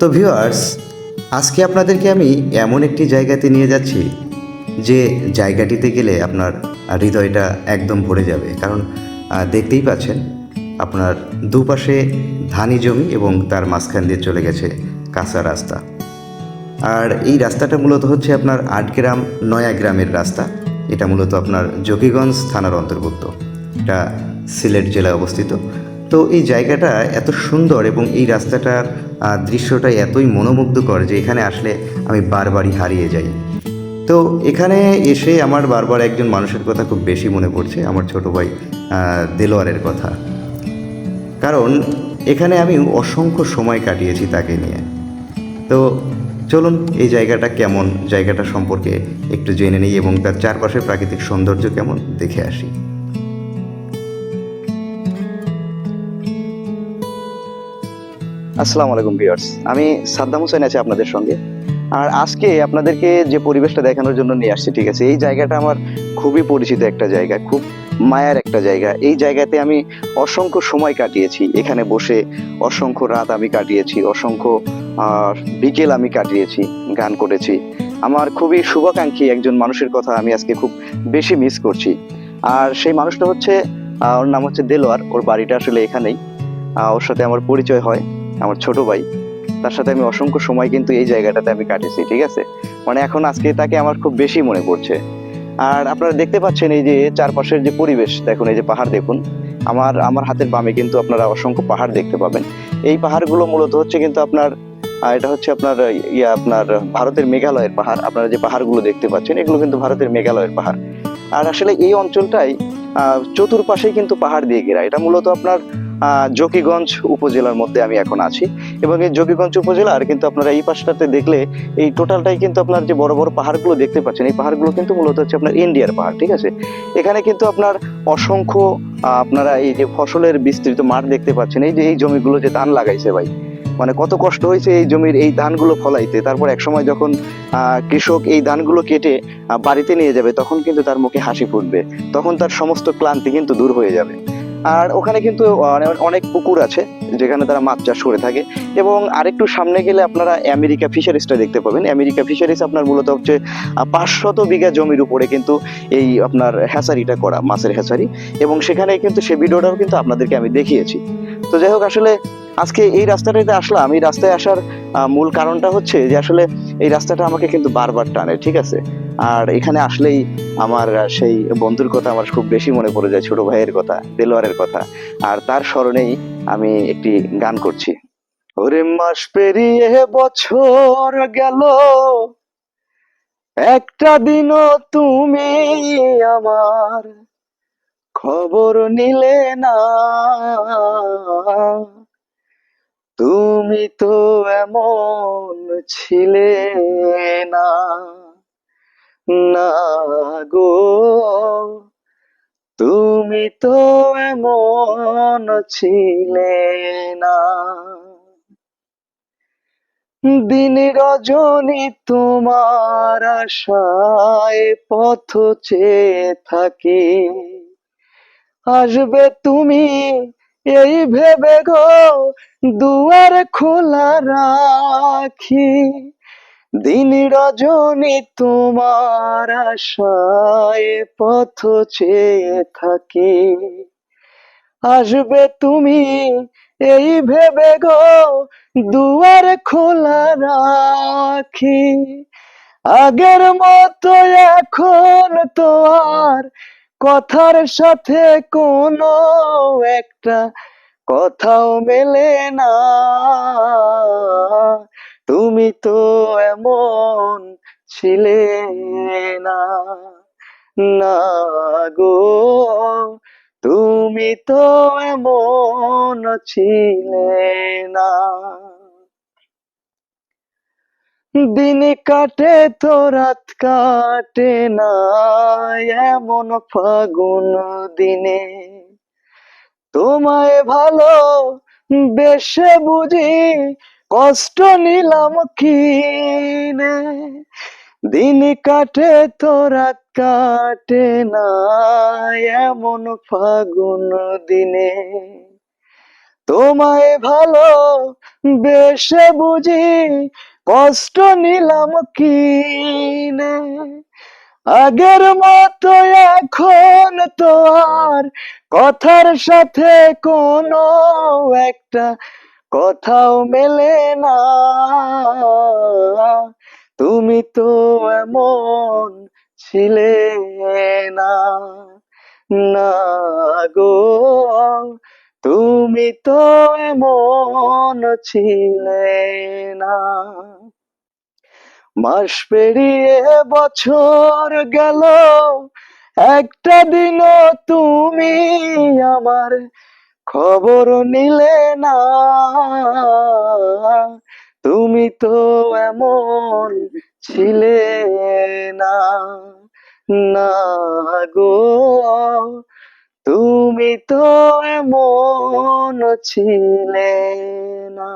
তো ভিউয়ার্স আজকে আপনাদেরকে আমি এমন একটি জায়গাতে নিয়ে যাচ্ছি যে জায়গাটিতে গেলে আপনার হৃদয়টা একদম ভরে যাবে। কারণ দেখতেই পাচ্ছেন, আপনার দুপাশে ধানি জমি এবং তার মাঝখান দিয়ে চলে গেছে কাঁচা রাস্তা। আর এই রাস্তাটা মূলত হচ্ছে আপনার আটগ্রাম নয়া গ্রামের রাস্তা। এটা মূলত আপনার জকিগঞ্জ থানার অন্তর্ভুক্ত। এটা সিলেট জেলায় অবস্থিত। তো এই জায়গাটা এত সুন্দর এবং এই রাস্তাটার দৃশ্যটা এতই মনোমুগ্ধকর যে এখানে আসলে আমি বারবারই হারিয়ে যাই। তো এখানে এসে আমার বারবার একজন মানুষের কথা খুব বেশি মনে পড়ছে, আমার ছোট ভাই দেলোয়ারের কথা। কারণ এখানে আমি অসংখ্য সময় কাটিয়েছি তাকে নিয়ে। তো চলুন এই জায়গাটা কেমন, জায়গাটা সম্পর্কে একটু জেনে নিই এবং তার চারপাশের প্রাকৃতিক সৌন্দর্য কেমন, দেখে আসি। আসসালামু আলাইকুম ভিউয়ার্স। আমি সাদ্দাম হোসেন আছি আপনাদের সঙ্গে। আর আজকে আপনাদেরকে যে পরিবেশটা দেখানোর জন্য নিয়ে আসছি, ঠিক আছে, এই জায়গাটা আমার খুবই পরিচিত একটা জায়গা, খুব মায়ার একটা জায়গা। এই জায়গাতে আমি অসংখ্য সময় কাটিয়েছি। এখানে বসে অসংখ্য রাত আমি কাটিয়েছি, অসংখ্য বিকেল আমি কাটিয়েছি, গান করেছি। আমার খুবই শুভাকাঙ্ক্ষী একজন মানুষের কথা আমি আজকে খুব বেশি মিস করছি। আর সেই মানুষটা হচ্ছে ওর নাম হচ্ছে দেলোয়ার। ওর বাড়িটা আসলে এখানেই। ওর সাথে আমার পরিচয় হয়। আমার ছোট ভাই। তার সাথে আমি অসংখ্য সময় কিন্তু এই জায়গাটাতে আমি কাটিয়েছি, ঠিক আছে? মানে এখন আজকে তাকে আমার খুব বেশি মনে পড়ছে। আর আপনারা দেখতে পাচ্ছেন এই যে চারপাশের যে পরিবেশ, দেখুন এই যে পাহাড় দেখুন। আমার আমার হাতের বামে কিন্তু আপনারা অসংখ্য পাহাড় দেখতে পাবেন। এই পাহাড়গুলো মূলত হচ্ছে কিন্তু আপনার এটা হচ্ছে আপনার, ইয়া, আপনার ভারতের মেঘালয়ের পাহাড়। আপনারা যে পাহাড়গুলো দেখতে পাচ্ছেন, এগুলো কিন্তু ভারতের মেঘালয়ের পাহাড়। আর আসলে এই অঞ্চলটাই চতুর্পাশেই কিন্তু পাহাড় দিয়ে ঘেরা। এটা মূলত আপনার জকিগঞ্জ উপজেলার মধ্যে আমি এখন আছি। এবং এই জকিগঞ্জ উপজেলার কিন্তু আপনারা এই পাশটাতে দেখলে এই টোটালটাই কিন্তু আপনার যে বড় বড় পাহাড়গুলো দেখতে পাচ্ছেন, এই পাহাড়গুলো কিন্তু মূলত হচ্ছে আপনার ইন্ডিয়ার পাহাড়, ঠিক আছে? এখানে কিন্তু আপনার অসংখ্য আপনারা এই যে ফসলের বিস্তৃত মাঠ দেখতে পাচ্ছেন, এই যে এই জমিগুলো যে ধান লাগাইছে ভাই মানে কত কষ্ট হয়েছে এই জমির এই ধানগুলো ফলাইতে। তারপর এক সময় যখন কৃষক এই ধানগুলো কেটে বাড়িতে নিয়ে যাবে, তখন কিন্তু তার মুখে হাসি ফুটবে, তখন তার সমস্ত ক্লান্তি কিন্তু দূর হয়ে যাবে। আর ওখানে কিন্তু অনেক পুকুর আছে, যেখানে তারা মাছ চাষ করে থাকে। এবং আরেকটু সামনে গেলে আপনারা আমেরিকা ফিশারিসটা দেখতে পাবেন। আমেরিকা ফিশারিজ আপনার মূলত হচ্ছে পাঁচশত বিঘা জমির উপরে কিন্তু এই আপনার হ্যাচারিটা করা, মাছের হ্যাচারি এবং সেখানে কিন্তু সে ভিডিওটাও কিন্তু আপনাদেরকে আমি দেখিয়েছি। তো যাই হোক, আসলে আজকে এই রাস্তাটাতে আসলাম, এই রাস্তায় আসার মূল কারণটা হচ্ছে যে আসলে এই রাস্তাটা আমাকে কিন্তু বারবার টানে, ঠিক আছে? আর এখানে আসলেই আমার সেই বন্ধুর কথা আমার খুব বেশি মনে পড়ে যায়, ছোট ভাইয়ের কথা, দেলোয়ারের কথা। আর তার স্মরণেই আমি একটি গান করছি। ওরে মাস পেরিয়ে বছর গেল, একটা দিনও তুমি আমার খবর নিলে না। তুমি তো এমন ছিলে না। না গো, তুমি তো এমন ছিলে না। দিন রজনী তোমার আশায় পথ চেয়ে থাকি। আসবে তুমি এই ভেবে গো, দুয়ার খোলা রাখি। দিন রজনী তোমার আশায় পথ চেয়ে থাকি। আসবে তুমি এই ভেবে গো, দুয়ার খোলা রাখি। আগের মতো এখন তো আর কথার সাথে কোনো একটা কথাও মেলে না। তুমি তো এমন ছিলে না। না গো, তুমি তো এমন ছিলে না। দিন কাটে তো রাত কাটে না, এমন ফাগুন দিনে। তোমায় ভালো বেশে বুঝি, কষ্ট নিলাম কিনে। দিন কাটে তো রাত কাটে না, এমন ফাগুন দিনে। তোমায় ভালো বেশে বুঝি কষ্ট নিলাম কি নে আগের মতো এখন তো আর কথার সাথে কোনো একটা কথাও মেলে না। তুমি তো এমন ছিলে না না গো। তুমি তো এমন ছিলে না। মাস পেরিয়ে বছর গেল, একটা দিনও তুমি আমার খবর নিলে না। তুমি তো এমন ছিলে না। না গো তুমি তো এমন ছিলে না।